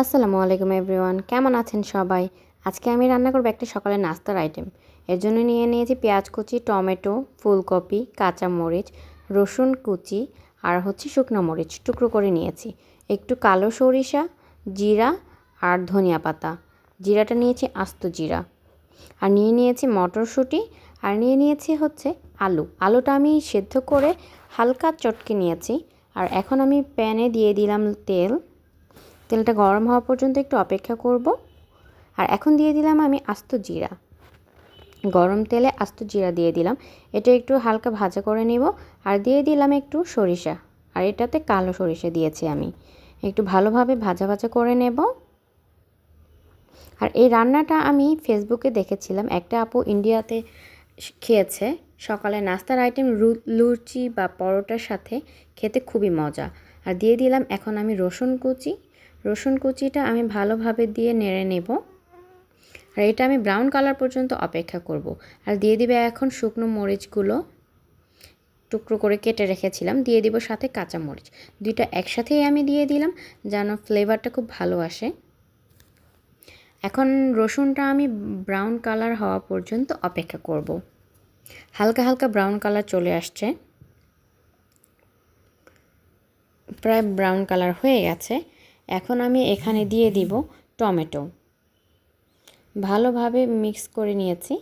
আসসালামু আলাইকুম এভরিওয়ান, কেমন আছেন সবাই? আজকে আমি রান্না করব একটা সকালের নাস্তার আইটেম এর জন্য নিয়ে নিয়েছি পেঁয়াজ কুচি, টমেটো, ফুলকপি কাঁচামরিচ রসুন কুচি আর হচ্ছে শুকনো মরিচ। টুকরো করে নিয়েছি। একটু কালো সরিষা, জিরা আর ধনিয়া পাতা। জিরাটা নিয়েছি আস্ত জিরা। আর নিয়ে নিয়েছি মটরশুঁটি আর নিয়ে নিয়েছি হচ্ছে আলু। আলুটা আমি সেদ্ধ করে হালকা চটকে নিয়েছি। আর এখন আমি প্যানে দিয়ে দিলাম তেল। তেলটা গরম হওয়া পর্যন্ত একটু অপেক্ষা করব। আর এখন দিয়ে দিলাম আমি আস্ত জিরা। গরম তেলে আস্ত জিরা দিয়ে দিলাম। এটা একটু হালকা ভাজা করে নেব। আর দিয়ে দিলাম একটু সরিষা। আর এটাতে কালো সরিষা দিয়েছি আমি। একটু ভালোভাবে ভাজা ভাজা করে নেব। আর এই রান্নাটা আমি ফেসবুকে দেখেছিলাম। একটা আপু ইন্ডিয়াতে খেয়েছে। সকালে নাস্তার আইটেম লুচি বা পরোটার সাথে খেতে খুবই মজা। আর দিয়ে দিলাম এখন আমি রসুন কুচি। রসুন কুচিটা আমি ভালোভাবে দিয়ে নেড়ে নেব। আর এটা আমি ব্রাউন কালার পর্যন্ত অপেক্ষা করব। আর দিয়ে দিবে এখন শুকনো মরিচগুলো টুকরো করে কেটে রেখেছিলাম। দিয়ে দিব সাথে কাঁচা মরিচ। দুইটা একসাথেই আমি দিয়ে দিলাম যেন ফ্লেভারটা খুব ভালো আসে। এখন রসুনটা আমি ব্রাউন কালার হওয়া পর্যন্ত অপেক্ষা করব। হালকা হালকা ব্রাউন কালার চলে আসছে। প্রায় ব্রাউন কালার হয়ে গেছে। এখন আমি এখানে দিয়ে দিব টমেটো। ভালোভাবে মিক্স করে নিয়েছি।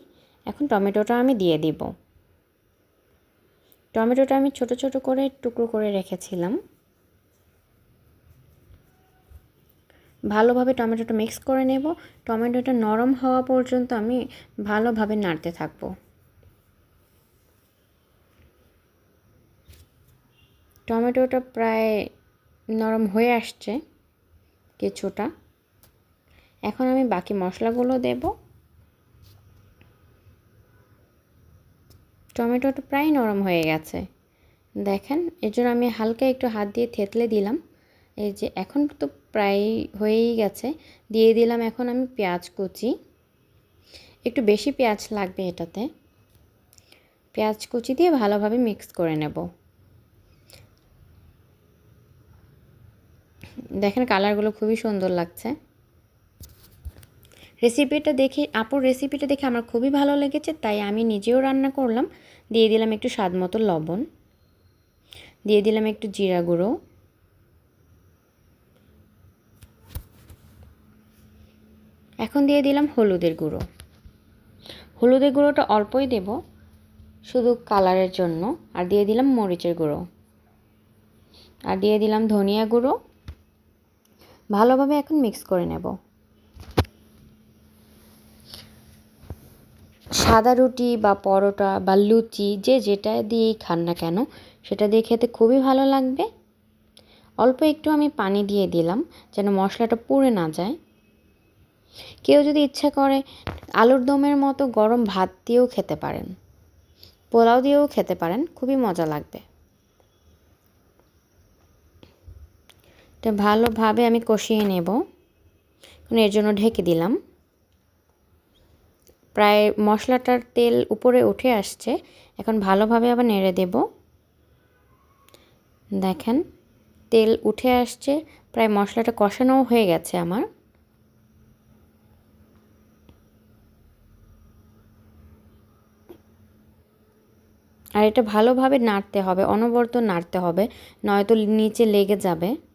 এখন টমেটোটা আমি দিয়ে দিব। টমেটোটা আমি ছোট ছোট করে টুকরো করে রেখেছিলাম। ভালোভাবে টমেটোটা মিক্স করে নেব। টমেটোটা নরম হওয়া পর্যন্ত আমি ভালোভাবে নাড়তে থাকব। টমেটোটা প্রায় নরম হয়ে আসছে। কিছুটা। এখন আমি বাকি মশলাগুলো দেব। টমেটোটা প্রায় নরম হয়ে গেছে। দেখেন, এর জন্য আমি হালকা একটু হাত দিয়ে থেতলে দিলাম। এই যে, এখন তো প্রায় হয়েই গেছে। দিয়ে দিলাম এখন আমি পেঁয়াজ কুচি। একটু বেশি পেঁয়াজ লাগবে এটাতে। পেঁয়াজ কুচি দিয়ে ভালোভাবে মিক্স করে নেব। দেখেন কালারগুলো খুবই সুন্দর লাগছে। রেসিপিটা দেখে, আপুর রেসিপিটা দেখে আমার খুবই ভালো লেগেছে, তাই আমি নিজেও রান্না করলাম। দিয়ে দিলাম একটু স্বাদ মতো লবণ। দিয়ে দিলাম একটু জিরা গুঁড়ো। এখন দিয়ে দিলাম হলুদের গুঁড়ো। হলুদের গুঁড়োটা অল্পই দেব, শুধু কালারের জন্য। আর দিয়ে দিলাম মরিচের গুঁড়ো। আর দিয়ে দিলাম ধনিয়া গুঁড়ো। ভালোভাবে এখন মিক্স করে নেব। সাদা রুটি বা পরোটা বা লুচি যে যেটা দিয়েই খান না কেন, সেটা দিয়ে খেতে খুবই ভালো লাগবে। অল্প একটু আমি পানি দিয়ে দিলাম যেন মশলাটা পুড়ে না যায়। কেউ যদি ইচ্ছা করে আলুর দমের মতো গরম ভাত দিয়েও খেতে পারেন, পোলাও দিয়েও খেতে পারেন, খুবই মজা লাগবে। এটা ভালোভাবে আমি কষিয়ে নেব। এর জন্য ঢেকে দিলাম। প্রায় মশলাটার তেল উপরে উঠে আসছে। এখন ভালোভাবে আবার নেড়ে দেব। দেখেন, তেল উঠে আসছে। প্রায় মশলাটা কষানোও হয়ে গেছে আমার। আর এটা ভালোভাবে নাড়তে হবে, অনবরত নাড়তে হবে, নয়তো নিচে লেগে যাবে।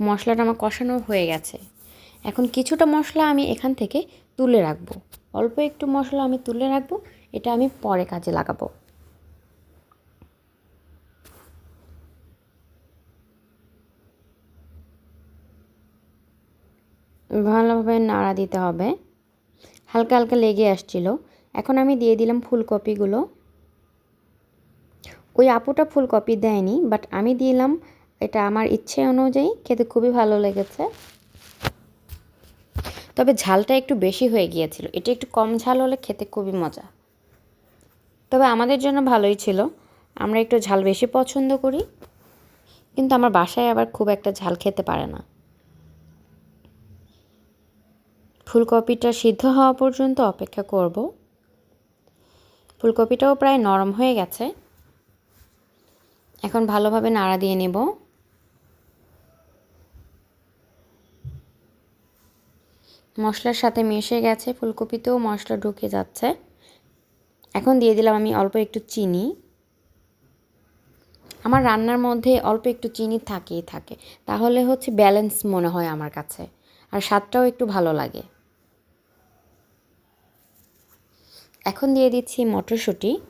মশলাটা আমার কষানো হয়ে গেছে। এখন কিছুটা মশলা আমি এখান থেকে তুলে রাখব। অল্প একটু মশলা আমি তুলে রাখব, এটা আমি পরে কাজে লাগাবো। ভালোভাবে নাড়া দিতে হবে। হালকা হালকা লেগে আসছিল। এখন আমি দিয়ে দিলাম ফুলকপিগুলো। ওই আপুটা ফুলকপি দেয়নি বাট আমি দিলাম এটা আমার ইচ্ছে অনুযায়ী খেতে খুবই ভালো লেগেছে। তবে ঝালটা একটু বেশি হয়ে গিয়েছিল। এটা একটু কম ঝাল হলে খেতে খুবই মজা। তবে আমাদের জন্য ভালোই ছিল। আমরা একটু ঝাল বেশি পছন্দ করি, কিন্তু আমার বাসায় আবার খুব একটা ঝাল খেতে পারে না। ফুলকপিটা সিদ্ধ হওয়া পর্যন্ত অপেক্ষা করব। ফুলকপিটাও প্রায় নরম হয়ে গেছে। এখন ভালোভাবে নাড়া দিয়ে নেব। মশলার সাথে মিশে গেছে, ফুলকপিতেও মশলা ঢুকে যাচ্ছে। এখন দিয়ে দিলাম আমি অল্প একটু চিনি। আমার রান্নার মধ্যে অল্প একটু চিনি থাকেই থাকে। তাহলে হচ্ছে ব্যালেন্স মনে হয় আমার কাছে। আর স্বাদটাও একটু ভালো লাগে। এখন দিয়ে দিচ্ছি মটরশুঁটি।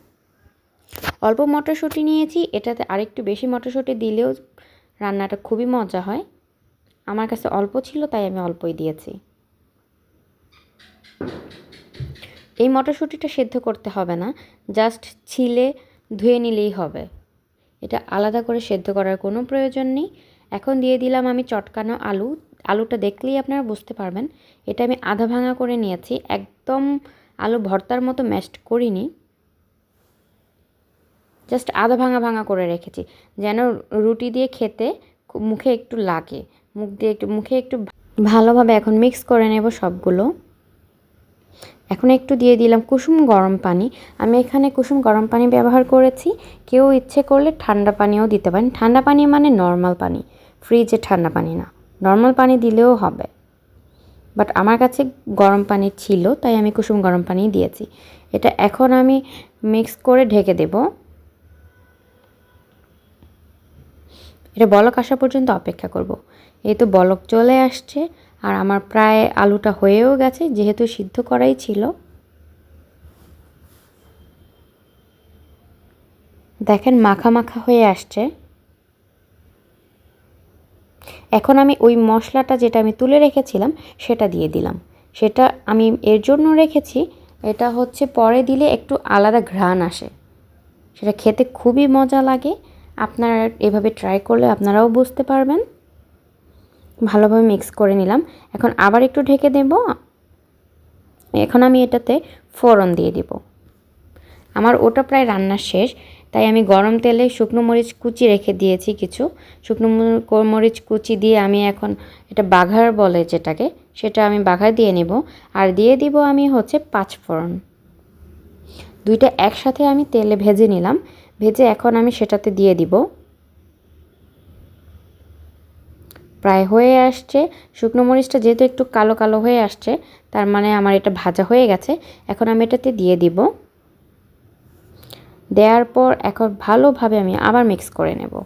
অল্প মটরশুঁটি নিয়েছি, এটাতে আরেকটু বেশি মটরশুঁটি দিলেও রান্নাটা খুবই মজা হয়। আমার কাছে অল্প ছিল, তাই আমি অল্পই দিয়েছি। এই মটরশুঁটিটা সেদ্ধ করতে হবে না জাস্ট ছিলে ধুয়ে নিলেই হবে। এটা আলাদা করে সেদ্ধ করার কোনো প্রয়োজন নেই। এখন দিয়ে দিলাম আমি চটকানো আলু। আলুটা দেখলেই আপনারা বুঝতে পারবেন। এটা আমি আধা ভাঙা করে নিয়েছি। একদম আলু ভর্তার মতো ম্যাশড করিনি। জাস্ট আধা ভাঙা ভাঙা করে রেখেছি। যেন রুটি দিয়ে খেতে মুখে একটু লাগে। মুখ দিয়ে একটু মুখে একটু ভালোভাবে এখন মিক্স করে নেব সবগুলো। এখন একটু দিয়ে দিলাম কুসুম গরম পানি। আমি এখানে কুসুম গরম পানি ব্যবহার করেছি। কেউ ইচ্ছে করলে ঠান্ডা পানিও দিতে পারেন। ঠান্ডা পানি মানে নর্মাল পানি। ফ্রিজে ঠান্ডা পানি না। নর্মাল পানি দিলেও হবে। বাট আমার কাছে গরম পানি ছিল, তাই আমি কুসুম গরম পানি দিয়েছি। এটা এখন আমি মিক্স করে ঢেকে দেব। এটা বলক আসা পর্যন্ত অপেক্ষা করব। এই তো বলক চলে আসছে। আর আমার প্রায় আলুটা হয়েও গেছে, যেহেতু সিদ্ধ করাই ছিল। দেখেন মাখা মাখা হয়ে আসছে। এখন আমি ওই মশলাটা যেটা আমি তুলে রেখেছিলাম, সেটা দিয়ে দিলাম। সেটা আমি এর জন্য রেখেছি, এটা হচ্ছে পরে দিলে একটু আলাদা ঘ্রাণ আসে। সেটা খেতে খুবই মজা লাগে। আপনারা এভাবে ট্রাই করলে আপনারাও বুঝতে পারবেন। ভালোভাবে মিক্স করে নিলাম। এখন আবার একটু ঢেকে দেব। এখন আমি এটাতে ফোড়ন দিয়ে দিব। আমার ওটা প্রায় রান্না শেষ, তাই আমি গরম তেলে শুকনো মরিচ কুচি রেখে দিয়েছি কিছু। শুকনো মরিচ কুচি দিয়ে আমি এখন এটা বাঘার বলে যেটাকে, সেটা আমি বাঘার দিয়ে নেব। আর দিয়ে দিব আমি হচ্ছে পাঁচ ফোড়ন। দুইটা একসাথে আমি তেলে ভেজে নিলাম। ভেজে এখন আমি সেটাতে দিয়ে দিব। প্রায় হয়ে আসছে। শুকনো মরিচটা যেহেতু একটু কালো কালো হয়ে আসছে, তার মানে আমার এটা ভাজা হয়ে গেছে। এখন আমি এটাতে দিয়ে দিব। দেওয়ার পর এখন ভালোভাবে আমি আবার মিক্স করে নেব।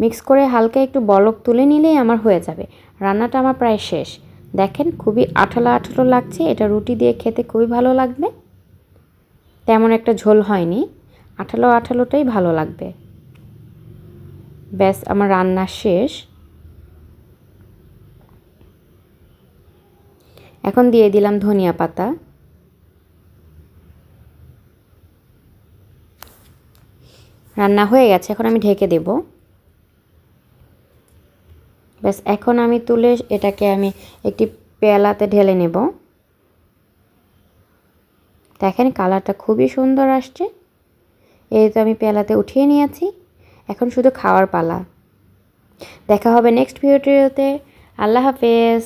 মিক্স করে হালকা একটু বলক তুলে নিলেই আমার হয়ে যাবে। রান্নাটা আমার প্রায় শেষ। দেখেন খুবই আঠালো আঠালো লাগছে। এটা রুটি দিয়ে খেতে খুবই ভালো লাগবে। তেমন একটা ঝোল হয়নি। আঠালো আঠালোটাই ভালো লাগবে। ব্যাস, আমার রান্না শেষ। এখন দিয়ে দিলাম ধনিয়া পাতা। রান্না হয়ে গেছে, এখন আমি ঢেকে দেব। ব্যাস, এখন আমি তুলে এটাকে আমি একটি পেয়ালাতে ঢেলে নেব। দেখেন কালারটা খুবই সুন্দর আসছে। এই তো আমি পেয়ালাতে উঠিয়ে নিয়েছি, এখন শুধু খাওয়ার পালা। দেখা হবে নেক্সট ভিডিওতে। আল্লাহ হাফেজ।